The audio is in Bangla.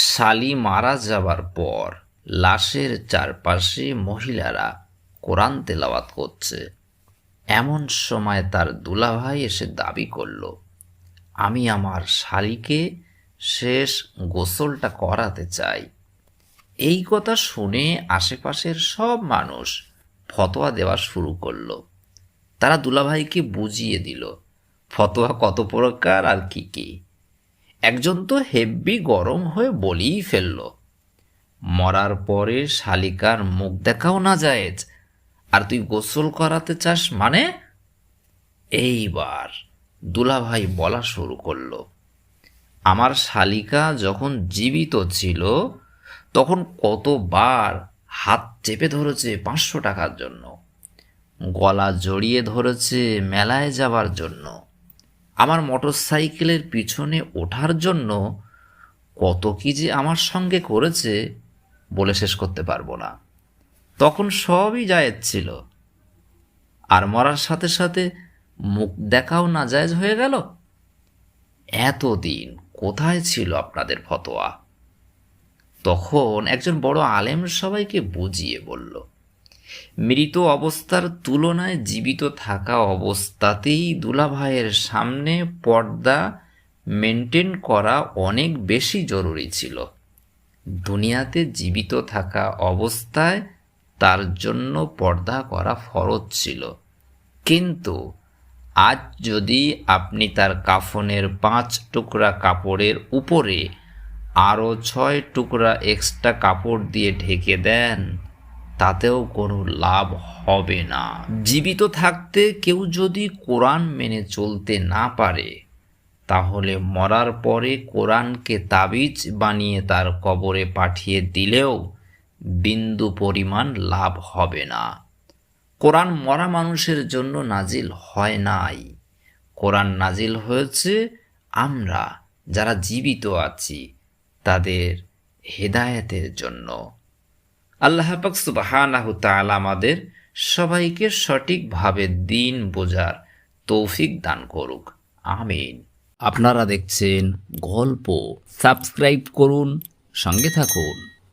শালি মারা যাবার পর লাশের চারপাশে মহিলারা কোরআন তেলাওয়াত করছে। এমন সময় তার দুলাভাই এসে দাবি করল, আমি আমার শালিকে শেষ গোসলটা করাতে চাই। এই কথা শুনে আশেপাশের সব মানুষ ফতোয়া দেওয়া শুরু করল। তারা দুলাভাইকে বুঝিয়ে দিল, ফতোয়া কত প্রকার আর কি কি? একজন তো হেব্বি গরম হয়ে বলেই ফেলল। মরার পরে শালিকার মুখ দেখাও না যায়জ আর তুই গোসল করাতে চাস মানে? এইবার দুলাভাই বলা শুরু করল। আমার শালিকা যখন জীবিত ছিল, তখন কতবার হাত চেপে ধরেছে পাঁচশো টাকার জন্য। গলা জড়িয়ে ধরেছে মেলায় যাবার জন্য। আমার মোটর সাইকেলের পিছনে ওঠার জন্য কত কি যে আমার সঙ্গে করেছে বলে শেষ করতে পারব না। তখন সবই জায়েজ ছিল। আর মরার সাথে সাথে মুখ দেখাও না জায়েজ হয়ে গেল। এতদিন কোথায় ছিল আপনাদের ফতোয়া? তখন একজন বড় আলেম সবাইকে বুঝিয়ে বলল মৃত অবস্থার তুলনায় জীবিত থাকা অবস্থাতেই দুলাভাইয়ের সামনে পর্দা মেনটেন করা অনেক বেশি জরুরি ছিল। দুনিয়াতে জীবিত থাকা অবস্থায় তার জন্য পর্দা করা ফরজ ছিল। কিন্তু আজ যদি আপনি তার কাফনের পাঁচ টুকরা কাপড়ের উপরে আরও ছয় টুকরা এক্সট্রা কাপড় দিয়ে ঢেকে দেন তাতেও কোনো লাভ হবে না। জীবিত থাকতে কেউ যদি কোরআন মেনে চলতে না পারে, তাহলে মরার পরে কোরআনকে তাবিজ বানিয়ে তার কবরে পাঠিয়ে দিলেও বিন্দু পরিমাণ লাভ হবে না। কোরআন মরা মানুষের জন্য নাজিল হয় নাই। কোরআন নাজিল হয়েছে আমরা যারা জীবিত আছি, তাদের হেদায়েতের জন্য। আল্লাহ পাক আমাদের সবাইকে সঠিকভাবে দিন বোঝার তৌফিক দান করুক। আমিন। আপনারা দেখছেন গল্প। সাবস্ক্রাইব করুন, সঙ্গে থাকুন।